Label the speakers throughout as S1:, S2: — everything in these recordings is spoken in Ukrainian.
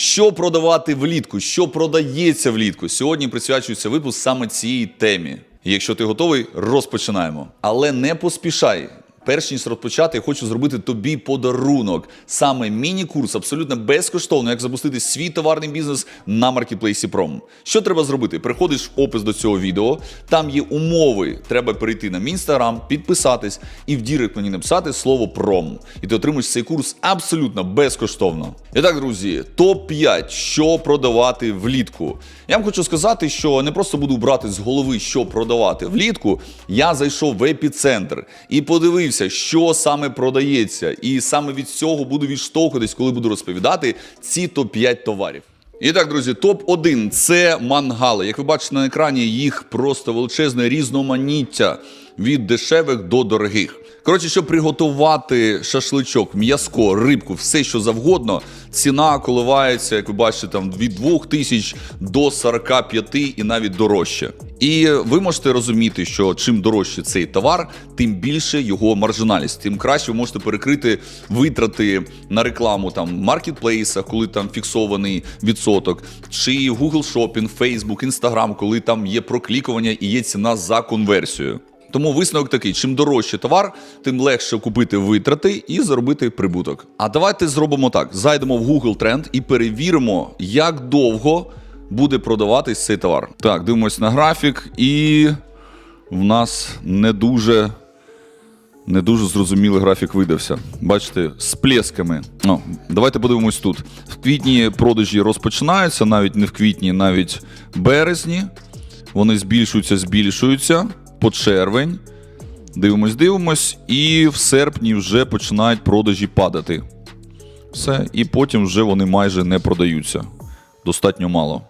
S1: Що продавати влітку? Що продається влітку? Сьогодні присвячується випуск саме цій темі. Якщо ти готовий, розпочинаємо. Але не поспішай. Перш ніж розпочати, я хочу зробити тобі подарунок. Саме міні-курс абсолютно безкоштовно, як запустити свій товарний бізнес на маркетплейсі Пром. Що треба зробити? Приходиш в опис до цього відео, там є умови. Треба перейти на мій інстаграм, підписатись і в дірект мені написати слово пром. І ти отримаєш цей курс абсолютно безкоштовно. І так, друзі, топ-5, що продавати влітку. Я вам хочу сказати, що не просто буду брати з голови, що продавати влітку. Я зайшов в епіцентр і подивився, що саме продається. І саме від цього буду відштовхуватись, коли буду розповідати ці топ-5 товарів. І так, друзі, топ-1 це мангали. Як ви бачите на екрані, їх просто величезне різноманіття від дешевих до дорогих. Коротше, щоб приготувати шашличок, м'язко, рибку, все що завгодно, ціна коливається, як ви бачите, там від 2 тисяч до 45 і навіть дорожче. І ви можете розуміти, що чим дорожче цей товар, тим більше його маржинальність, тим краще ви можете перекрити витрати на рекламу там маркетплейсах, коли там фіксований відсоток, чи Google Shopping, Facebook, Instagram, коли там є проклікування і є ціна за конверсію. Тому висновок такий: чим дорожче товар, тим легше купити витрати і заробити прибуток. А давайте зробимо так: зайдемо в Google Тренд і перевіримо, як довго буде продаватись цей товар. Так, дивимось на графік, і в нас не дуже. Не дуже зрозумілий графік видався. Бачите, з плесками. Ну, давайте подивимось тут. В квітні продажі розпочинаються, навіть не в квітні, навіть березні. Вони збільшуються, збільшуються по червень. Дивимось, дивимось, і в серпні вже починають продажі падати. Все, і потім вже вони майже не продаються. Достатньо мало.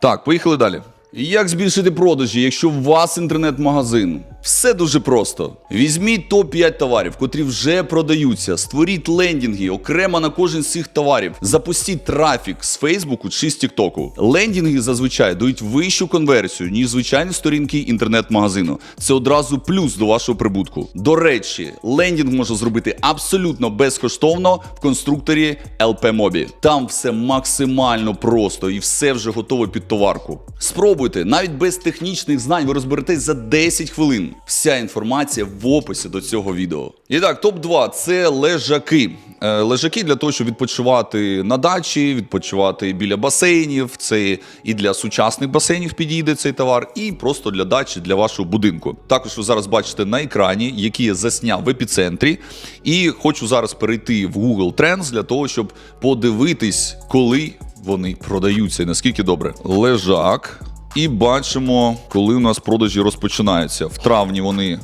S1: Так, поїхали далі. Як збільшити продажі, якщо у вас інтернет-магазин? Все дуже просто. Візьміть топ-5 товарів, котрі вже продаються. Створіть лендінги окремо на кожен з цих товарів. Запустіть трафік з Фейсбуку чи з Тіктоку. Лендінги зазвичай дають вищу конверсію, ніж звичайні сторінки інтернет-магазину. Це одразу плюс до вашого прибутку. До речі, лендінг можна зробити абсолютно безкоштовно в конструкторі LP Mobi. Там все максимально просто і все вже готове під товарку. Спробуйте, навіть без технічних знань ви розберетесь за 10 хвилин. Вся інформація в описі до цього відео. І так, топ-2 це лежаки. Е, Лежаки для того, щоб відпочивати на дачі, відпочивати біля басейнів. Це і для сучасних басейнів підійде цей товар, і просто для дачі, для вашого будинку. Також ви зараз бачите на екрані, які я засняв в епіцентрі. І хочу зараз перейти в Google Trends для того, щоб подивитись, коли вони продаються і наскільки добре. Лежак. І бачимо, коли у нас продажі розпочинаються. В травні вони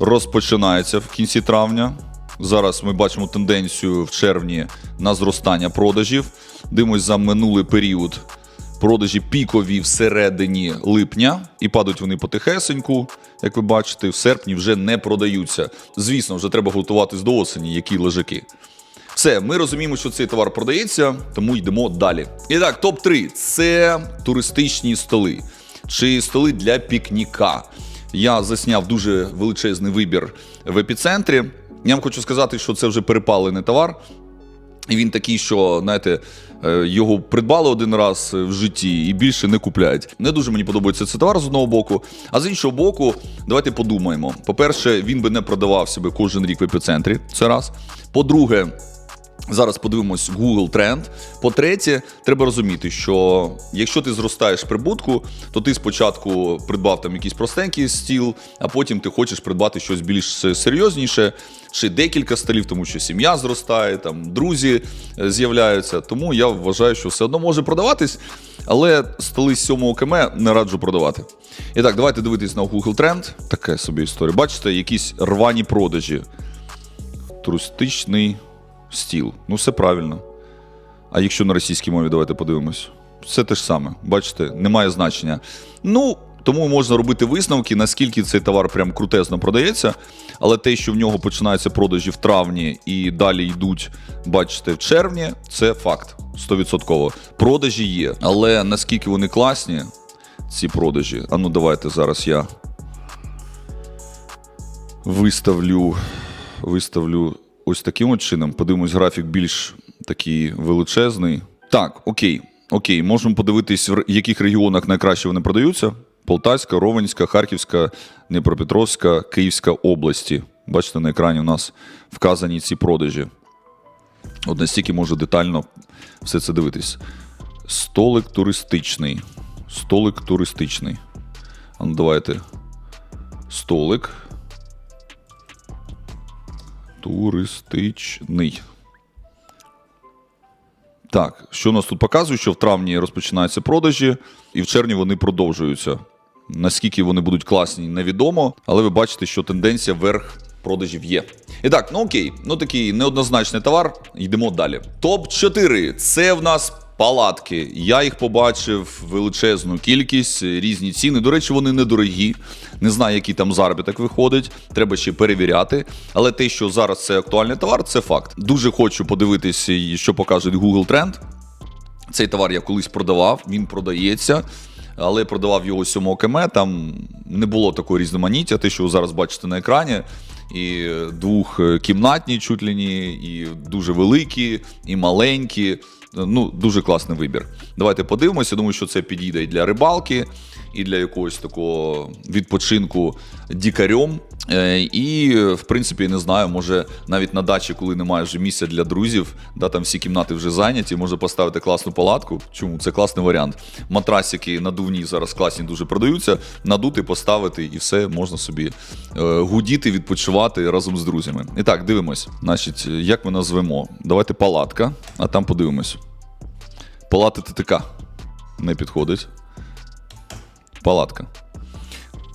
S1: розпочинаються в кінці травня. Зараз ми бачимо тенденцію в червні на зростання продажів. Дивимось за минулий період. Продажі пікові всередині липня, і падають вони потихесеньку. Як ви бачите, в серпні вже не продаються. Звісно, вже треба готуватись до осені, які лежаки. Все, ми розуміємо, що цей товар продається, тому йдемо далі. І так, топ-3 це туристичні столи чи столи для пікніка. Я засняв дуже величезний вибір в епіцентрі. Я вам хочу сказати, що це вже перепалений товар. І він такий, що знаєте, е, його придбали один раз в житті і більше не купляють. Не дуже мені подобається цей товар з одного боку. А з іншого боку, давайте подумаємо. По-перше, він би не продавався би кожен рік в епіцентрі. Це раз. По-друге, Зараз подивимось Google тренд. По-третє, треба розуміти, що якщо ти зростаєш прибутку, то ти спочатку придбав там якийсь простенький стіл, а потім ти хочеш придбати щось більш серйозніше, чи декілька столів, тому що сім'я зростає, там друзі е, з'являються. Тому я вважаю, що все одно може продаватись, але столи з 7 км не раджу продавати. І так, давайте дивитись на Google тренд. Таке собі історія. Бачите, якісь рвані продажі. Туристичний стіл. Ну, все правильно. А якщо на російській мові, давайте подивимось. Все те ж саме. Бачите, немає значення. Ну, тому можна робити висновки, наскільки цей товар прям крутезно продається. Але те, що в нього починаються продажі в травні і далі йдуть, бачите, в червні, це факт. 100%. Продажі є. Але наскільки вони класні, ці продажі. А ну давайте зараз я виставлю, виставлю ось таким от чином. Подивимось, графік більш такий величезний. Так, окей. Окей, можемо подивитись, в яких регіонах найкраще вони продаються: Полтавська, Ровенська, Харківська, Дніпропетровська, Київська області. Бачите, на екрані у нас вказані ці продажі. От настільки можу детально все це дивитись. Столик туристичний. Столик туристичний. А ну, давайте. Столик. Туристичний. Так, що нас тут показує, що в травні розпочинаються продажі, і в червні вони продовжуються. Наскільки вони будуть класні, невідомо, але ви бачите, що тенденція вверх продажів є. І так, ну окей, ну такий неоднозначний товар. Йдемо далі. Топ 4 це в нас палатки. Я їх побачив величезну кількість, різні ціни. До речі, вони недорогі. Не знаю, який там заробіток виходить. Треба ще перевіряти. Але те, що зараз це актуальний товар, це факт. Дуже хочу подивитися, що покаже Google Trend. Цей товар я колись продавав, він продається, але продавав його 7 км. Там не було такого різноманіття, те, що ви зараз бачите на екрані. І двохкімнатні ли і дуже великі, і маленькі. Ну, дуже класний вибір. Давайте подивимося. Думаю, що це підійде і для рибалки, і для якогось такого відпочинку дікарем. Е, І, в принципі, не знаю, може навіть на дачі, коли немає вже місця для друзів, да, там всі кімнати вже зайняті, може поставити класну палатку. Чому? Це класний варіант. Матрасики надувні зараз класні дуже продаються, надути, поставити і все можна собі е, гудіти, відпочивати разом з друзями. І так, дивимось. Значить, як ми назвемо? Давайте палатка, а там подивимось. Палата ТТК не підходить. Палатка.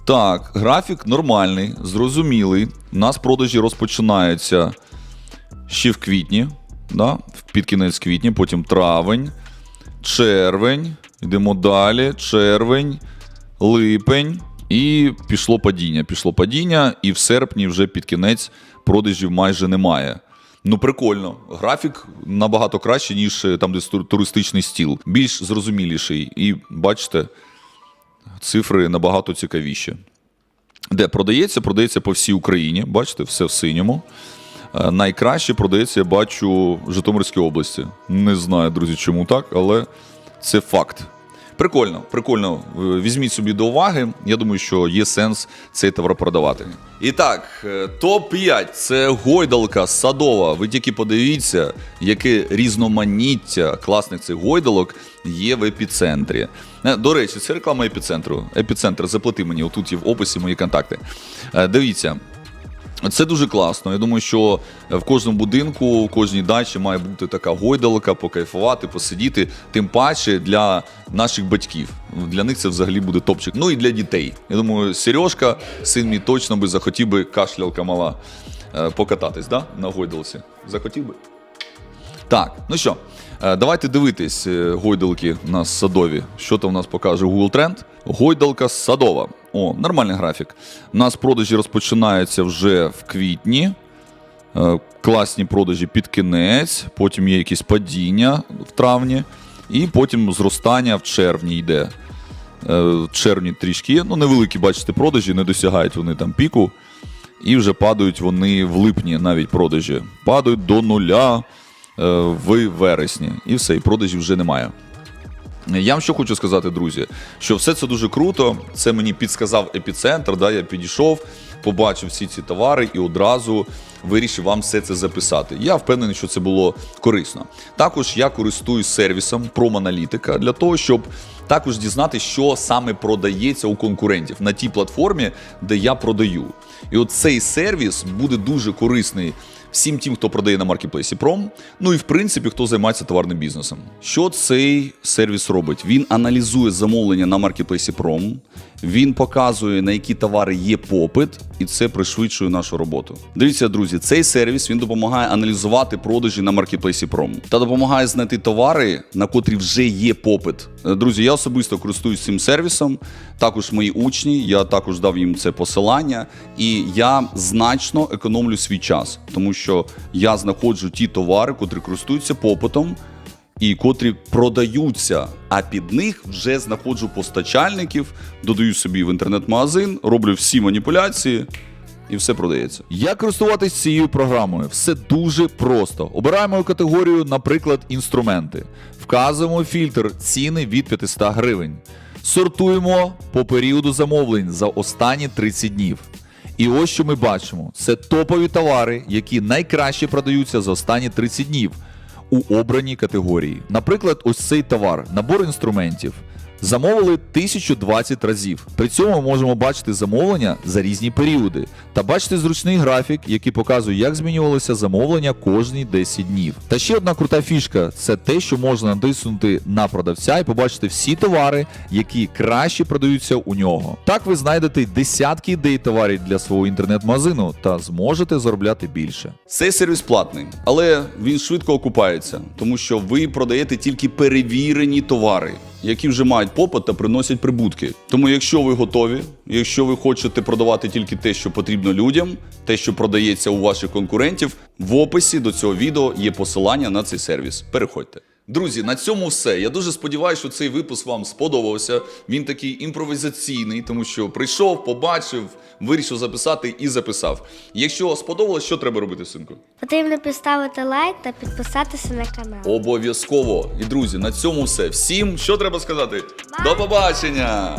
S1: Так, графік нормальний, зрозумілий. У нас продажі розпочинаються ще в квітні, да? під кінець квітня, потім травень, червень. Йдемо далі. Червень, липень. І пішло падіння. Пішло падіння, і в серпні вже під кінець продажів майже немає. Ну, прикольно. Графік набагато краще, ніж е, там, де туристичний стіл. Більш зрозуміліший. І бачите, цифри набагато цікавіші. Де продається, продається по всій Україні. Бачите, все в синьому. Е, Найкраще продається, я бачу, в Житомирській області. Не знаю, друзі, чому так, але це факт. Прикольно, прикольно. Е, Візьміть собі до уваги. Я думаю, що є сенс цей товар продавати. І так, е, топ-5 це гойдалка садова. Ви тільки подивіться, яке різноманіття класних цих гойдалок є в епіцентрі. Е, До речі, це реклама епіцентру. Епіцентр, заплати мені, отут є в описі мої контакти. Дивіться. Це дуже класно. Я думаю, що в кожному будинку, в кожній дачі має бути така гойдалка, покайфувати, посидіти. Тим паче для наших батьків. Для них це взагалі буде топчик. Ну і для дітей. Я думаю, Сережка, син мій точно би захотів би кашлялка мала е, покататись, да? на гойдалці. Захотів би? Так, ну що, е, давайте дивитись е, гойдалки у нас садові. Що там у нас покаже Google Trend? Гойдалка садова. О, нормальний графік. У нас продажі розпочинаються вже в квітні. Е, Класні продажі під кінець, потім є якісь падіння в травні, і потім зростання в червні йде. Е, В червні трішки. Ну, невеликі, бачите, продажі, не досягають вони там піку. І вже падають вони в липні навіть продажі. Падають до нуля е, в вересні. І все, і продажів вже немає. Я вам що хочу сказати, друзі, що все це дуже круто. Це мені підсказав епіцентр. Да, я підійшов, побачив всі ці товари і одразу вирішив вам все це записати. Я впевнений, що це було корисно. Також я користуюсь сервісом Проманалітика для того, щоб також дізнатися, що саме продається у конкурентів на тій платформі, де я продаю. І от цей сервіс буде дуже корисний всім тим, хто продає на маркетплейсі Пром, ну і в принципі, хто займається товарним бізнесом. Що цей сервіс робить? Він аналізує замовлення на маркетплейсі Пром, він показує, на які товари є попит, і це пришвидшує нашу роботу. Дивіться, друзі, цей сервіс він допомагає аналізувати продажі на маркетплейсі Пром та допомагає знайти товари, на котрі вже є попит. Е, Друзі, я особисто користуюсь цим сервісом. Також мої учні, я також дав їм це посилання, і я значно економлю свій час, тому що я знаходжу ті товари, котрі користуються попитом. І котрі продаються, а під них вже знаходжу постачальників, додаю собі в інтернет-магазин, роблю всі маніпуляції, і все продається. Як користуватись цією програмою? Все дуже просто. Обираємо категорію, наприклад, інструменти. Вказуємо фільтр ціни від 500 гривень. Сортуємо по періоду замовлень за останні 30 днів. І ось що ми бачимо: це топові товари, які найкраще продаються за останні 30 днів у обраній категорії. Наприклад, ось цей товар, набор інструментів. Замовили 1020 разів. При цьому ми можемо бачити замовлення за різні періоди та бачити зручний графік, який показує, як змінювалося замовлення кожні 10 днів. Та ще одна крута фішка це те, що можна натиснути на продавця і побачити всі товари, які краще продаються у нього. Так ви знайдете десятки ідей товарів для свого інтернет-магазину та зможете заробляти більше. Цей сервіс платний, але він швидко окупається, тому що ви продаєте тільки перевірені товари які вже мають попит та приносять прибутки. Тому, якщо ви готові, якщо ви хочете продавати тільки те, що потрібно людям, те, що продається у ваших конкурентів, в описі до цього відео є посилання на цей сервіс. Переходьте. Друзі, на цьому все. Я дуже сподіваюся, що цей випуск вам сподобався. Він такий імпровізаційний, тому що прийшов, побачив, вирішив записати і записав. Якщо сподобалось, що треба робити, синку?
S2: Потрібно поставити лайк та підписатися на канал.
S1: Обов'язково. І друзі, на цьому все. Всім що треба сказати? До побачення!